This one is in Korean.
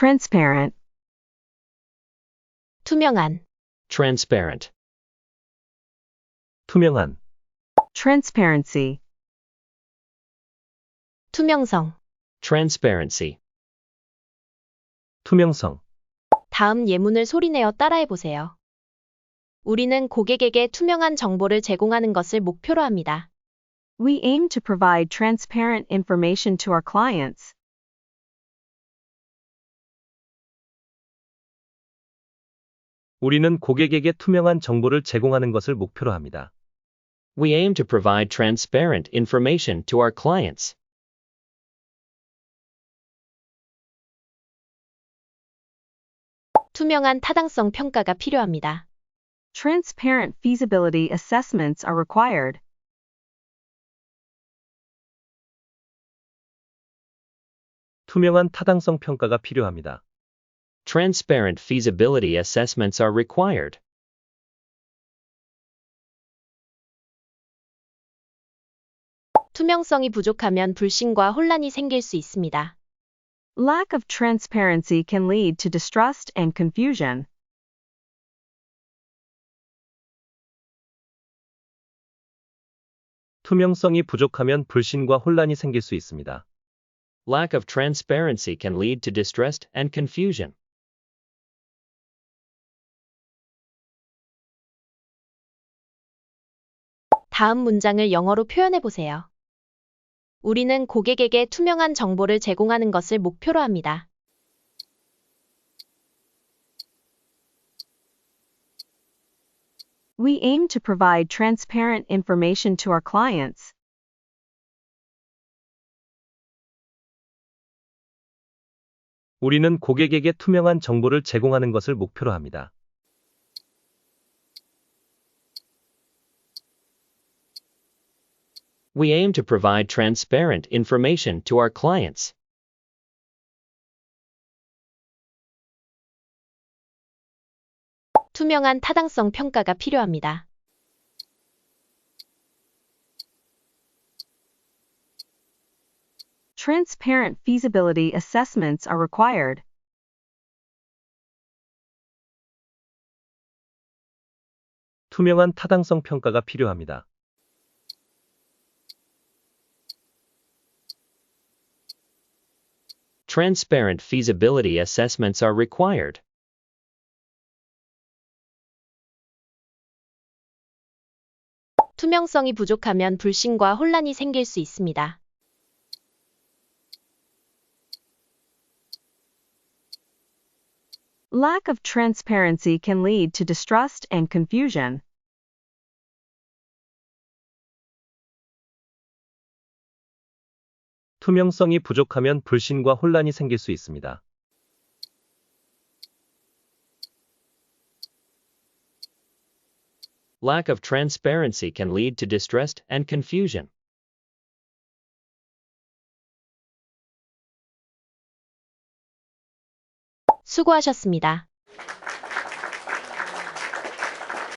transparent, 투명한, transparent, 투명한, transparency, 투명성. transparency. 투명성, 다음 예문을 소리내어 따라해 보세요. 우리는 고객에게 투명한 정보를 제공하는 것을 목표로 합니다. we aim to provide transparent information to our clients. 우리는 고객에게 투명한 정보를 제공하는 것을 목표로 합니다. We aim to provide transparent information to our clients. 투명한 타당성 평가가 필요합니다. Transparent feasibility assessments are required. 투명한 타당성 평가가 필요합니다. Transparent feasibility assessments are required. 투명성이 부족하면 불신과 혼란이 생길 수 있습니다. Lack of transparency can lead to distrust and confusion. 투명성이 부족하면 불신과 혼란이 생길 수 있습니다. Lack of transparency can lead to distrust and confusion. 다음 문장을 영어로 표현해 보세요. 우리는 고객에게 투명한 정보를 제공하는 것을 목표로 합니다. We aim to provide transparent information to our clients. 우리는 고객에게 투명한 정보를 제공하는 것을 목표로 합니다. We aim to provide transparent information to our clients. 투명한 타당성 평가가 필요합니다. Transparent feasibility assessments are required. 투명한 타당성 평가가 필요합니다. Transparent feasibility assessments are required. 투명성이 부족하면 불신과 혼란이 생길 수 있습니다. Lack of transparency can lead to distrust and confusion. 투명성이 부족하면 불신과 혼란이 생길 수 있습니다. Lack of transparency can lead to distrust and confusion. 수고하셨습니다.